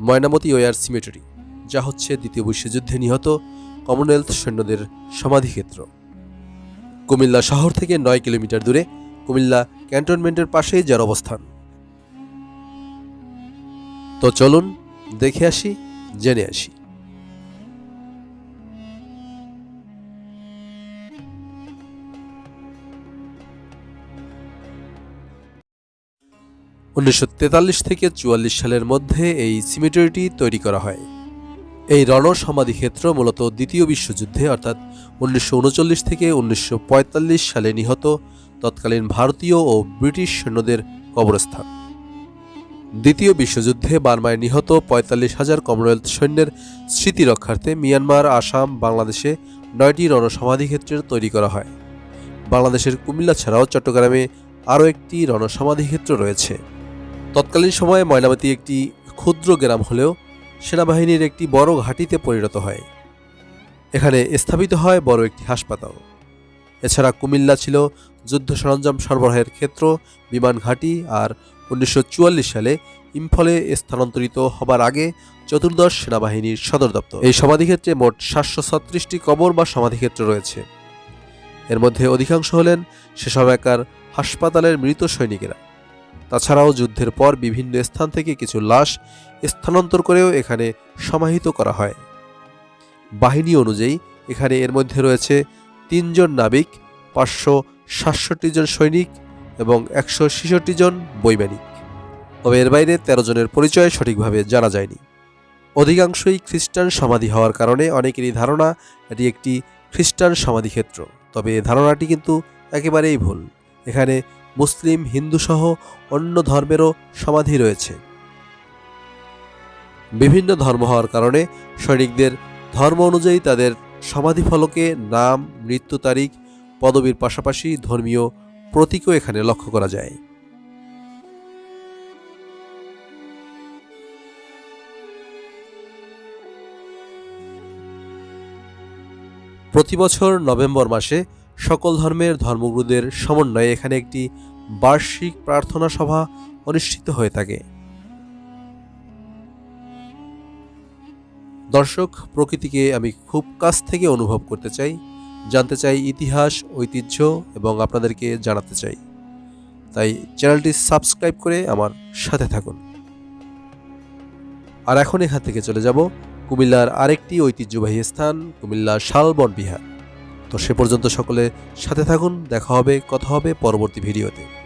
Mainamati war সিমেটারি, যা হচ্ছে দ্বিতীয় বিশ্বযুদ্ধে নিহত কমনওয়েলথ সৈন্যদের সমাধিক্ষেত্র। কুমিল্লা শহর থেকে নয় কিলোমিটার দূরে কুমিল্লা ক্যান্টনমেন্টের পাশেই যার অবস্থান। তো চলুন দেখে আসি, জেনে আসি। উনিশশো তেতাল্লিশ থেকে চুয়াল্লিশ সালের মধ্যে এই সিমেটরিটি তৈরি করা হয়। এই রণ সমাধিক্ষেত্র মূলত দ্বিতীয় বিশ্বযুদ্ধে, অর্থাৎ উনিশশো উনচল্লিশ থেকে উনিশশো পঁয়তাল্লিশ সালে নিহত তৎকালীন ভারতীয় ও ব্রিটিশ সৈন্যদের কবরস্থান। দ্বিতীয় বিশ্বযুদ্ধে বার্মায় নিহত পঁয়তাল্লিশ হাজার কমনওয়েলথ সৈন্যের স্মৃতি রক্ষার্থে মিয়ানমার, আসাম, বাংলাদেশে নয়টি রণসমাধিক্ষেত্রের তৈরি করা হয়। বাংলাদেশের কুমিল্লা ছাড়াও চট্টগ্রামে আরও একটি রণসমাধিক্ষেত্র রয়েছে। তৎকালীন সময়ে ময়নামতি একটি ক্ষুদ্র গ্রাম হলেও সেনাবাহিনীর একটি বড় ঘাঁটিতে পরিণত হয়। এখানে স্থাপিত হয় বড় একটি হাসপাতাল। এছাড়া কুমিল্লা ছিল যুদ্ধ সরঞ্জাম সরবরাহের ক্ষেত্র, বিমান ঘাঁটি আর উনিশশো চুয়াল্লিশ সালে ইম্ফলে স্থানান্তরিত হবার আগে চতুর্দশ সেনাবাহিনীর সদর দপ্তর। এই সমাধিক্ষেত্রে মোট সাতশো ছত্রিশটি কবর বা সমাধিক্ষেত্র রয়েছে। এর মধ্যে অধিকাংশ হলেন সে সময়কার হাসপাতালের মৃত সৈনিকেরা। তাছাড়াও যুদ্ধের পর বিভিন্ন স্থান থেকে কিছু লাশ স্থানান্তর করেও এখানে সমাহিত করা হয়। বাহিনী অনুযায়ী, এখানে এর মধ্যে রয়েছে তিনজন নাবিক, পাঁচশো সাতষট্টি জন সৈনিক এবং একশো ছেষট্টি জন বৈমানিক। তবে এর বাইরে তেরো জনের পরিচয় সঠিকভাবে জানা যায়নি। অধিকাংশই খ্রিস্টান সমাধি হওয়ার কারণে অনেকেরই ধারণা এটি একটি খ্রিস্টান সমাধিক্ষেত্র। তবে এ ধারণাটি কিন্তু একেবারেই ভুল। এখানে মুসলিম হিন্দু সহ অন্য ধর্মেরও সমাধি রয়েছে। বিভিন্ন ধর্ম হওয়ার কারণে সৈনিকদের ধর্ম অনুযায়ী তাদের সমাধি ফলকে নাম, মৃত্যু তারিখ, পদবীর পাশাপাশি ধর্মীয় প্রতীকও এখানে লক্ষ্য করা যায়। প্রতি বছর নভেম্বর মাসে সকল ধর্মের ধর্মগুরুদের সমন্বয়ে এখানে একটি বার্ষিক প্রার্থনা সভা অনুষ্ঠিত হয়ে থাকে। দর্শক, প্রকৃতিকে আমি খুব কাছ থেকে অনুভব করতে চাই, জানতে চাই ইতিহাস, ঐতিহ্য এবং আপনাদেরকে জানাতে চাই। তাই চ্যানেলটি সাবস্ক্রাইব করে আমার সাথে থাকুন। আর এখন এখান থেকে চলে যাব কুমিল্লার আরেকটি ঐতিহ্যবাহী স্থান, কুমিল্লা শালবন বিহার। তো সে পর্যন্ত সকলে সাথে থাকুন দেখা হবে কথা হবে পরবর্তী ভিডিওতে।